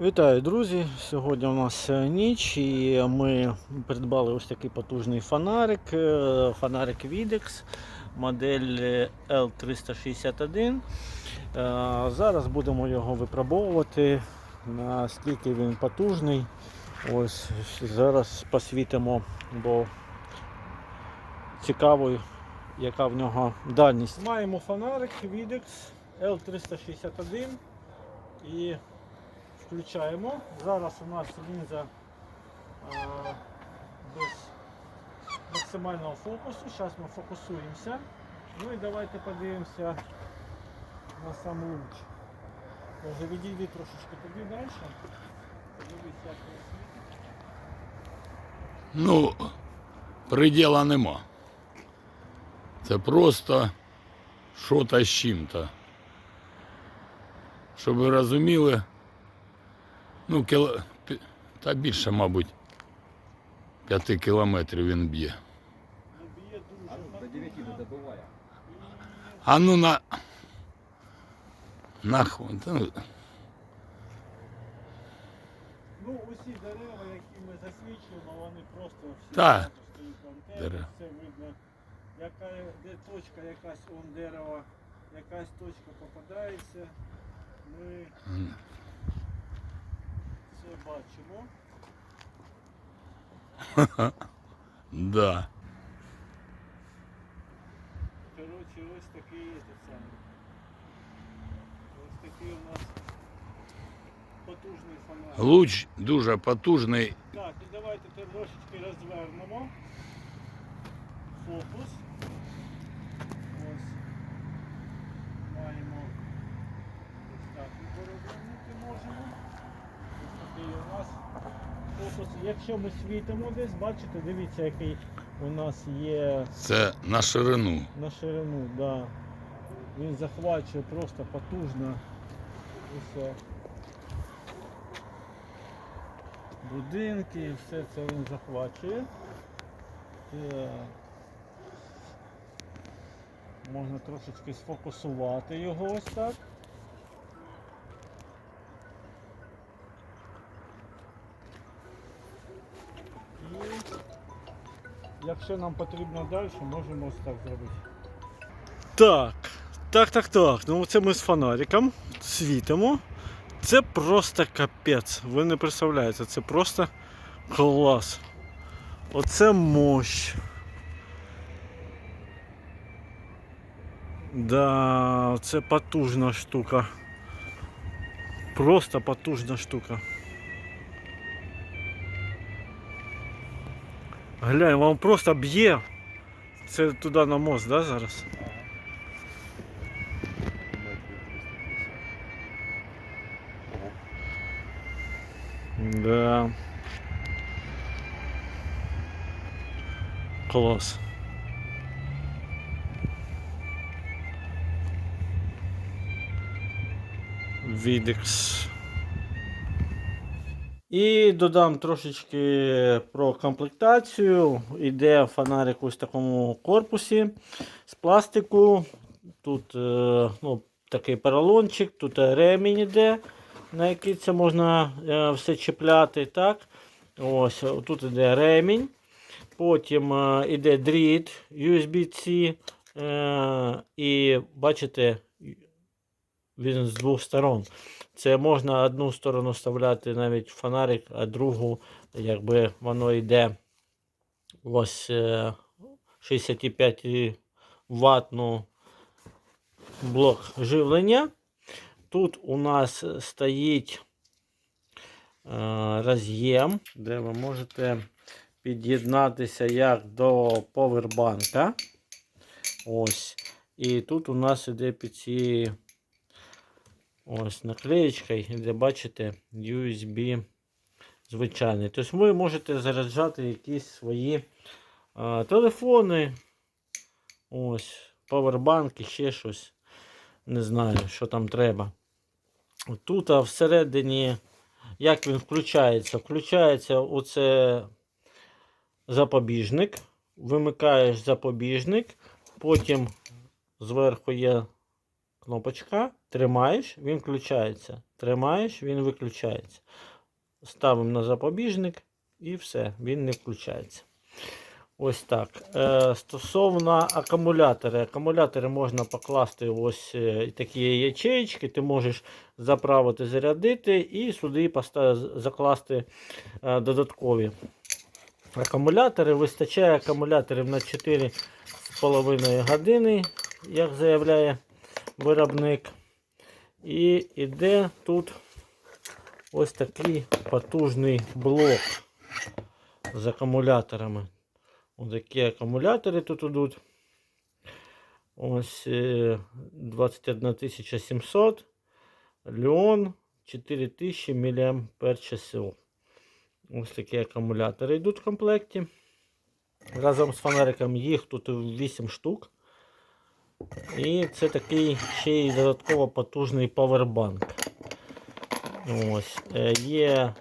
Вітаю, друзі! Сьогодні у нас е, ніч і ми придбали ось такий потужний фонарик. е, Фонарик Videx, модель е, L361. Е, Зараз будемо його випробовувати, наскільки він потужний. Ось зараз посвітимо, бо цікаво, яка в нього дальність. Маємо фонарик Videx L361 і включаємо. Зараз у нас лінза а, без максимального фокусу. Зараз ми фокусуємося. Ну і давайте подивимося на сам луч. Відійди трошечки туди далі. Подивись, як він світить. Ну, приділа нема. Це просто що-то з чим-то. Щоб ви розуміли, ну, кіло... пі- та більше, мабуть, п'яти кілометрів він б'є. Ну, б'є дуже До 9 не добиває. А ну на. Нахуй. та ну, Ну, усі дерева, які ми засвічуємо, вони просто всі Так. зразу стоїть антенни, Дерева. все видно. Яка де точка якась он дерева, якась точка попадається. Ми м, це бачимо. да. Коротше, ось такий це саме. Ось такий у нас потужний фонарик. Луч дуже потужний. Так, і давайте трошечки розвернемо. Фокус. Якщо ми світимо десь, бачите, дивіться, який у нас є Це на ширину. на ширину, да. Він захвачує просто потужно усе. Будинки, все це він захвачує. Так. Можна трошечки сфокусувати його ось так. І якщо нам потрібно далі, можемо ось так зробити. Так, так, так, так. Ну це ми з фонариком світимо. Це просто капець. Ви не представляєте, це просто клас. Оце мощь. Да, це потужна штука. Просто потужна штука. Глянь, вам просто б'є. Це туди на мост, да, зараз? Да. Клас. Відекс. І додам трошечки про комплектацію. Іде фонарик ось в такому корпусі з пластику. Тут е, ну, такий поролончик, тут ремінь іде, на який це можна е, все чіпляти. Так? Ось, тут іде ремінь. Потім е, іде дріт USB-C. І бачите, він з двох сторон. Це можна одну сторону вставляти навіть фонарик, а другу, якби воно йде ось е, 65 ваттну блок живлення. Тут у нас стоїть е, роз'єм, де ви можете під'єднатися як до повербанка. Ось. І тут у нас іде під цією ось наклеєчкою, де бачите USB звичайний. Тобто ви можете заряджати якісь свої е, телефони, ось, павербанки, ще щось. Не знаю, що там треба. Тут а всередині, як він включається? Включається оце запобіжник. Вимикаєш запобіжник, потім зверху є кнопочка. Тримаєш, він включається. Тримаєш, він виключається. Ставимо на запобіжник і все, він не включається. Ось так. Е, стосовно акумулятора. Акумулятори можна покласти ось е, такі ячеїчки. Ти можеш заправити, зарядити і сюди закласти е, додаткові акумулятори. Вистачає акумуляторів на 4,5 години, як заявляє виробник. І йде тут ось такий потужний блок з акумуляторами. Ось такі акумулятори тут ідуть. Ось е, 21 700. Леон 4000 мАч. Ось такі акумулятори йдуть в комплекті. Разом з фонариком їх тут 8 штук. І це такий ще й додатково потужний павербанк. Ось. е, Є е,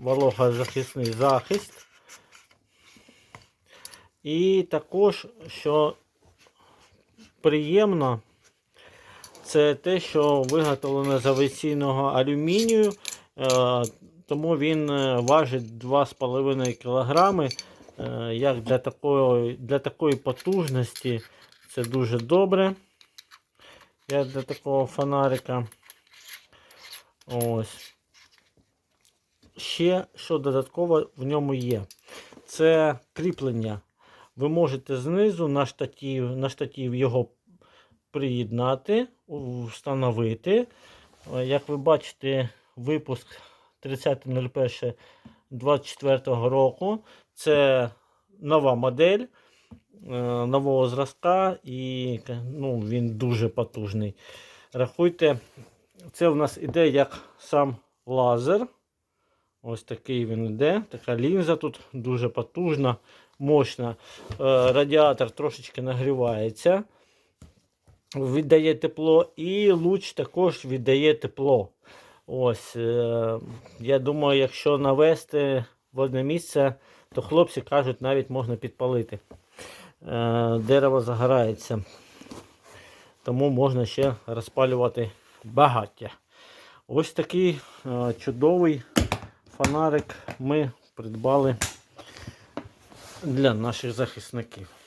вологозахисний захист. І також, що приємно, це те, що виготовлено з авіаційного алюмінію, е, тому він важить 2,5 кг. Як для такої, для такої потужності це дуже добре. Як для такого фонарика. Ось. Ще що додатково в ньому є. Це кріплення. Ви можете знизу на штатів, на штатів його приєднати, встановити. Як ви бачите, випуск 30.01.24 року. Це нова модель нового зразка і ну, він дуже потужний. Рахуйте, це в нас іде як сам лазер. Ось такий він іде. Така лінза тут дуже потужна, мощна. Е, Радіатор трошечки нагрівається, віддає тепло, і луч також віддає тепло. Ось, е, я думаю, якщо навести в одне місце, то хлопці кажуть, навіть можна підпалити. Е, Дерево загорається. Тому можна ще розпалювати багаття. Ось такий е, чудовий фонарик ми придбали для наших захисників.